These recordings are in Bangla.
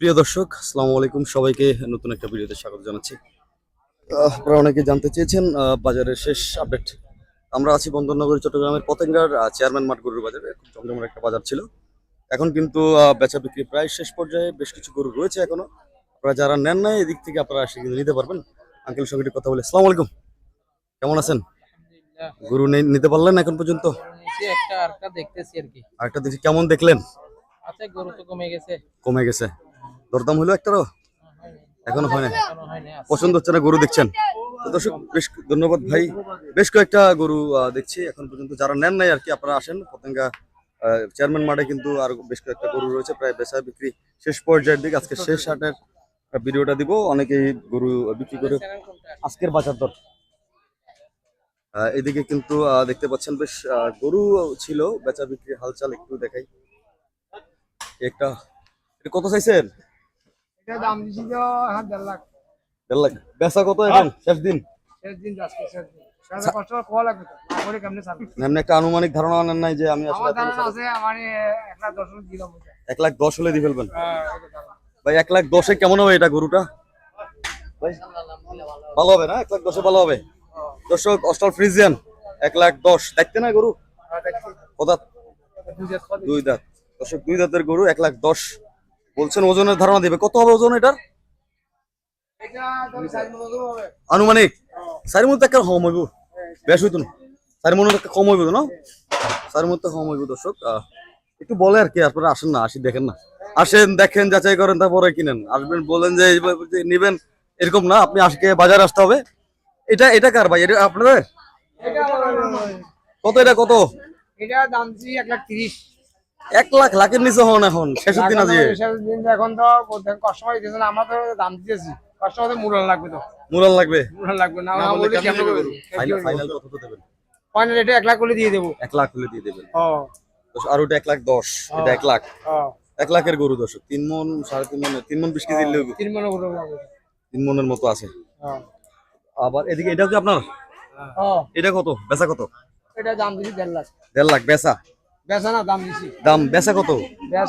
প্রিয় দর্শক আসসালামু আলাইকুম। সবাইকে নতুন একটা ভিডিওতে স্বাগত জানাচ্ছি। আপনারা অনেকে জানতে চেয়েছেন বাজারের শেষ আপডেট। আমরা আছি বন্দরনগরী চট্টগ্রামের পতেঙ্গার চেয়ারম্যান মাঠ গরুর বাজারে। খুব জমজমের একটা বাজার ছিল। এখন কিন্তু বেচা বিক্রি প্রায় শেষ পর্যায়ে। বেশ কিছু গরু রয়েছে এখনও। আপনারা যারা নেন নাই এদিক থেকে আপনারা এসে কিন্তু নিতে পারবেন। আঙ্কেল সঙ্গে কথা বলে। আসসালামু আলাইকুম। কেমন আছেন? গরু নিতে পারলেন এখন পর্যন্ত? একটা দেখতেছি আর কি। আরেকটা দেখি কেমন দেখলেন? আচ্ছা গরু তো কমে গেছে। কমে গেছে। দরদাম হলো একটারও? এখনও হয় না। পছন্দ হচ্ছে না, গরু দেখছেন। দর্শক, বেশ ধন্যবাদ ভাই। বেশ কয়েকটা গরু দেখছি। এখন পর্যন্ত যারা নেন নাই আর কি, আপনারা আসেন। পতেঙ্গা চেয়ারম্যান মাঠে কিন্তু আর বেশ কয়েকটা গরু রয়েছে, প্রায় বেচা বিক্রি শেষ পর্যায়ের দিকে। আজকে শেষ হাটের ভিডিওটা দিব। অনেকেই গরু বিক্রি করে আজকের বাজার দর। এদিকে কিন্তু দেখতে পাচ্ছেন বেশ গরু ছিল, বেচা বিক্রি হালচাল একটু দেখাই। একটা কত চাইছেন দাম দিছি তো এখন দেড় লাখ। দেড় লাখ। বেচা কত এখন? শেষ দিন? শেষ দিন আজকে শেষ দিন। সাড়ে কষ্ট কোয়া লাগবে তো? না করে কেমনে চালবে এমনি একটা আনুমানিক ধারণা নেন নাই যে আমি এক লাখ দশ হলে দিয়ে ফেলবেন? হ্যাঁ। ভাই এক লাখ দশে কেমন হবে এটা গরুটা? ভালো হবে না? এক লাখ দশে ভালো হবে? দর্শক অস্টাল ফ্রিজিয়ান এক লাখ দশ। দেখতে না গরু? হ্যাঁ। দুই দাঁত। দর্শক দুই দাঁতের গরু এক লাখ দশ। বলছেন ওজনের ধারণা দিবে। কত হবে ওজন এটার। আনুমানিক। চারি মধ্যে একটা কম হইব। বেশ হইতো না। চারি মনের একটা কম হইব না? চারি মধ্যে কম হইব দর্শক। একটু বলে আর কি আপনারা আসেন না আসি দেখেন না। আসেন দেখেন যাচাই করেন তারপরে কিনেন। আসবেন বলেন যে নিবেন এরকম না আপনি আজকে বাজার আসতে হবে। এটা এটা কার ভাই? এটা আপনাদের? কত এটা কত? এটা দাম এক লাখ তিরিশ। এক লাখ লাখের নিচে হন এখন শেষের দিন আজকে শেষ দিন তো এখন তো কাস্টমার দিতেছে না আমরা তো দাম দিতেছি। কাস্টমার মূল্য লাগবে তো। মুরাল লাগবে? মূল্য লাগবে না না না বললে বললে কেমন দেবে? ফাইনাল ফাইনাল কত তো দেবেন? ফাইনাল এটা এক লাখ করে দিয়ে দেবো। এক লাখ হলে দিয়ে দেবেন। ও। দশ- আর ওটা এক লাখ দশ এটা এক লাখ। ও। এক লাখের গরু দর্শক তিন মন সাড়ে তিন মন তিন মন বিশ কেজি দিলে তিন মনে করে লাগবে তিন মনের মতো আছে। হ্যাঁ আবার এদিকে এটা কি আপনার? ও। এটা কত? বেচা কত? এটা দাম দিছি দেড় লাখ। দেড় লাখ বেচা? দাম বেচা কত?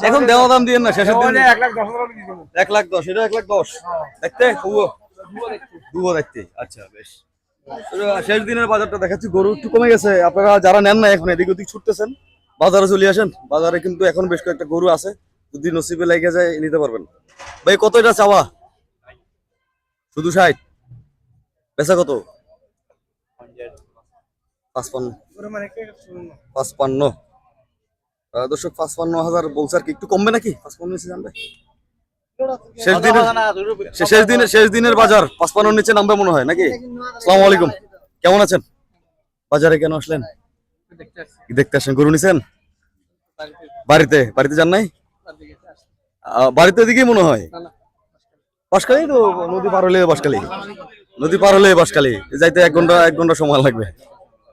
এখন দেওয়া দাম দিয়ে না শেষের দিন এক লাখ দশ এটা এক লাখ দশ। দেখতে দুবো দেখতে। আচ্ছা বেশ। শেষ দিনের বাজারটা দেখাচ্ছি। গরু একটু কমে গেছে। আপনারা যারা নেন না এখন এদিক ওদিক ছুটতেছেন বাজারে চলে আসেন। বাজারে কিন্তু এখন বেশ কয়েকটা গরু আছে। যদি নসিবে লেগে যায় নিতে পারবেন। ভাই কত এটা চাওয়া? শুধু ষাট। বেচা কত? পাঁচপান্ন। পাঁচপান্ন। আহ, দর্শক পাঁচপান্ন হাজার বলছে আর কি। একটু কমবে নাকি? পাঁচপান্ন নিচে জানবে শেষ দিনের শেষ দিনের শেষ দিনের বাজার পাঁচপান্ন নিচে নামবে মনে হয় নাকি? আসসালামু আলাইকুম। কেমন আছেন? বাজারে কেন আসলেন? দেখতে আসেন। গরু নিছেন? বাড়িতে- বাড়িতে যান নাই? বাড়িতে দিকেই মনে হয়। বাসকালি তো নদী পার হলে বাসকালি নদী পার হলে বাসকালি যাইতে এক ঘণ্টা এক ঘণ্টা সময় লাগবে।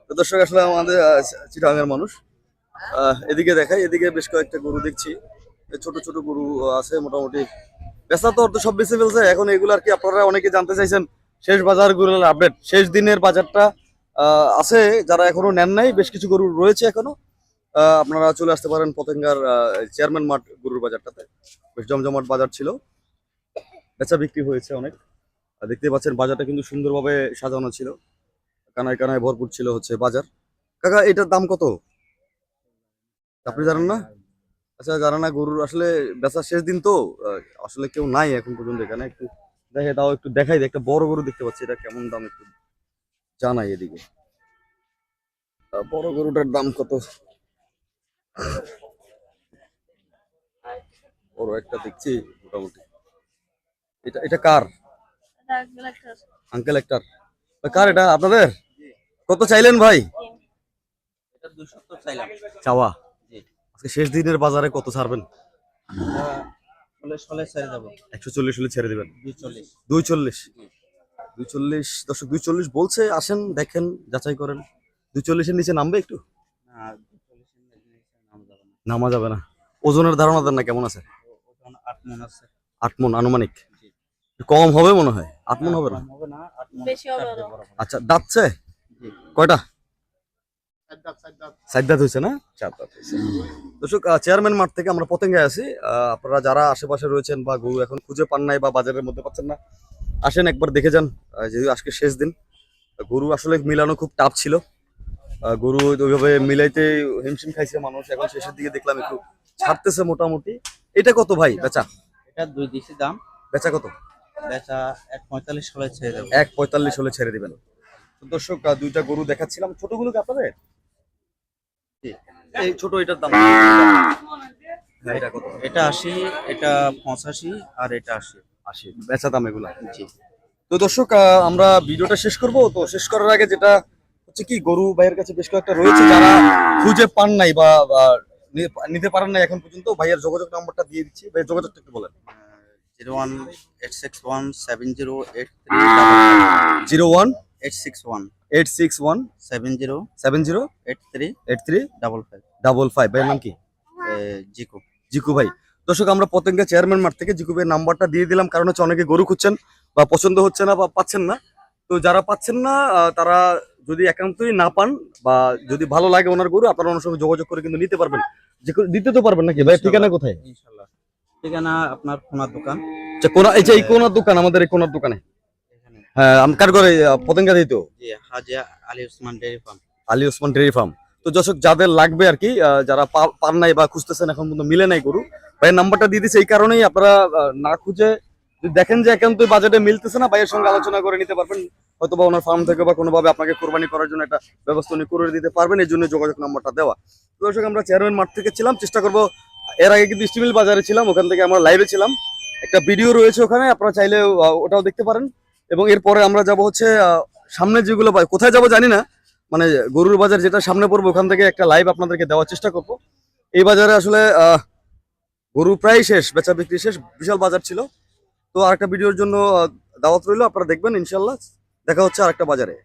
দর্শক আসলে আমাদের আহ, চিটাগাঙের মানুষ। এদিকে দেখাই, এদিকে বেশ কয়েকটা গরু দেখছি। ছোট ছোট গরু আছে মোটামুটি। বেচা তো, অর্ধ সব বেঁচে ফেলছে। এখন এগুলো আর কি আপনারা অনেকে জানতে চাইছেন, শেষ বাজার গরুর আপডেট শেষ দিনের বাজারটা আছে, যারা এখনও নেন নাই, বেশ কিছু গরু রয়েছে এখনও। আপনারা চলে আসতে পারেন পতেঙ্গার চেয়ারম্যান মাঠ গরুর বাজারটাতে। বেশ জমজমাট বাজার ছিল। বেচা বিক্রি হয়েছে অনেক। দেখতে পাচ্ছেন, বাজারটা কিন্তু সুন্দরভাবে সাজানো ছিল। কানায় কানায় ভরপুর ছিল হচ্ছে বাজার। কাকা, এটার দাম কত? আপনি জানেন না? আচ্ছা জানা না গরুর আসলে বেচার শেষ দিন তো আসলে কেউ নাই এখন পর্যন্ত এখানে। একটু দেখে তাও একটু দেখাই। একটা বড় গরু দেখতে পাচ্ছি এটা কেমন দাম একটু জানাই এদিকে। বড় গরুটার দাম কত? বড় একটা দেখছি মোটামুটি। এটা এটা কার? আঙ্কেল একটার কার এটা আপনাদের? কত চাইলেন ভাই? এটা 270 চাইলাম। চাওয়া। শেষ দিনের বাজারে কত ছাড়বেন। একশো চল্লিশ হলে ছেড়ে দিবেন। 240 দুই চল্লিশ দুই চল্লিশ দর্শক দুই চল্লিশ বলছে আসেন দেখেন যাচাই করেন। দুই চল্লিশের নিচে নামবে একটু? না, 240 এর নিচে নাম যাবে না। নামা যাবে না। ওজনের ধারণা দেন না কেমন আছে? আট মন আনুমানিক। কম হবে মনে হয়। আট মন হবে না। আচ্ছা দাঁতছে? কয়টা? সাইদাত হয়েছে না? চার হয়েছে। দর্শক চেয়ারম্যান মাঠ থেকে আমরা পতেঙ্গায় আছি। আপনারা যারা আশেপাশে রয়েছেন বা গরু এখন খুঁজে পান নাই বা বাজারের মধ্যে পাচ্ছেন না আসেন একবার দেখে যান। যেহেতু আজকে শেষ দিন গরু আসলে মিলানো খুব টাফ ছিল। গরু ওইভাবে মিলাইতে হিমশিম খাইছে মানুষ। এখন শেষের দিকে দেখলাম একটু ছাড়তেছে মোটামুটি। এটা কত ভাই বেচা? এটা দুই দিছি দাম। বেচা কত? বেচা এক পঁয়তাল্লিশ হলে ছেড়ে দেবেন এক পঁয়তাল্লিশ হলে ছেড়ে দিবেন। দর্শক দুইটা গরু দেখাচ্ছিলাম। ছোটগুলো কি আপনাদের। এই ছোট এটার দাম। এটা কত? এটা আশি এটা পঁচাশি আর এটা আশি। আশি বেচা দাম এগুলা। জি। তো দর্শক আমরা ভিডিওটা শেষ করব। তো শেষ করার আগে যেটা হচ্ছে কি গরু ভাইয়ের কাছে বেশ কয়েকটা রয়েছে যারা খুঁজে পান নাই বা নিতে পারেন না এখন পর্যন্ত। ভাইয়ের যোগাযোগ নাম্বারটা দিয়ে দিচ্ছি। ভাই যোগাযোগটা একটু বলেন। Zero one eight six one seven zero eight zero one eight six one eight six one seven zero seven zero eight three eight three double five double five ভাইয়ের নাম কি? জিকো। জিকু ভাই। দর্শক আমরা পতেঙ্গা চেয়ারম্যান মাঠ থেকে জিকু ভাইয়ের নাম্বারটা দিয়ে দিলাম কারণ হচ্ছে অনেকে গরু খুঁজছেন বা পছন্দ হচ্ছে না বা পাচ্ছেন না। তো যারা পাচ্ছেন না তারা যদি একান্তই না পান বা যদি ভালো লাগে ওনার গরু আপনারা ওনার সঙ্গে যোগাযোগ করে কিন্তু নিতে পারবেন। যে দিতে তো পারবেন নাকি? ভাই ঠিকানা কোথায়? ইনশাল্লাহ। ঠিকানা আপনার ফোনার দোকান। আচ্ছা কোনা এই যে এই কোনার দোকান আমাদের এই কোনার দোকানে। হ্যাঁ আমি কার পতেঙ্গা দিই তো? Hajia Ali Osman dairy farm. Ali Osman dairy farm. তো দর্শক যাদের লাগবে আর কি যারা পান নাই বা খুঁজতেছেন এখন পর্যন্ত মিলে নাই গরু ভাইয়ের নাম্বারটা দিয়ে দিচ্ছে এই কারণেই আপনারা না খুঁজে যদি দেখেন যে একান্ত বাজেটে মিলতেছে না ভাইয়ের সঙ্গে আলোচনা করে নিতে পারবেন হয়তো বা ওনার ফার্ম থেকে বা কোনোভাবে আপনাকে কোরবানি করার জন্য একটা ব্যবস্থা উনি করে দিতে পারবেন এই জন্য যোগাযোগ নাম্বারটা দেওয়া। তো দর্শক আমরা চেয়ারম্যান মাঠ থেকে ছিলাম চেষ্টা করব এর আগে কিন্তু স্টিমিল বাজারে ছিলাম ওখান থেকে আমরা লাইভে ছিলাম। একটা ভিডিও রয়েছে ওখানে আপনারা চাইলে ওটাও দেখতে পারেন। এবং এরপরে আমরা যাব হচ্ছে সামনে যেগুলো পাই কোথায় যাব জানি না। মানে গরুর বাজার যেটা সামনে পড়ব, ওখান থেকে একটা লাইভ আপনাদেরকে দেওয়ার চেষ্টা করব। এই বাজারে আসলে গরু প্রায় শেষ, বেচা বিক্রি শেষ, বিশাল বাজার ছিল। তো আরেকটা ভিডিওর জন্য দাওয়াত রইল, আপনারা দেখবেন ইনশাল্লাহ। দেখা হচ্ছে আরেকটা বাজারে।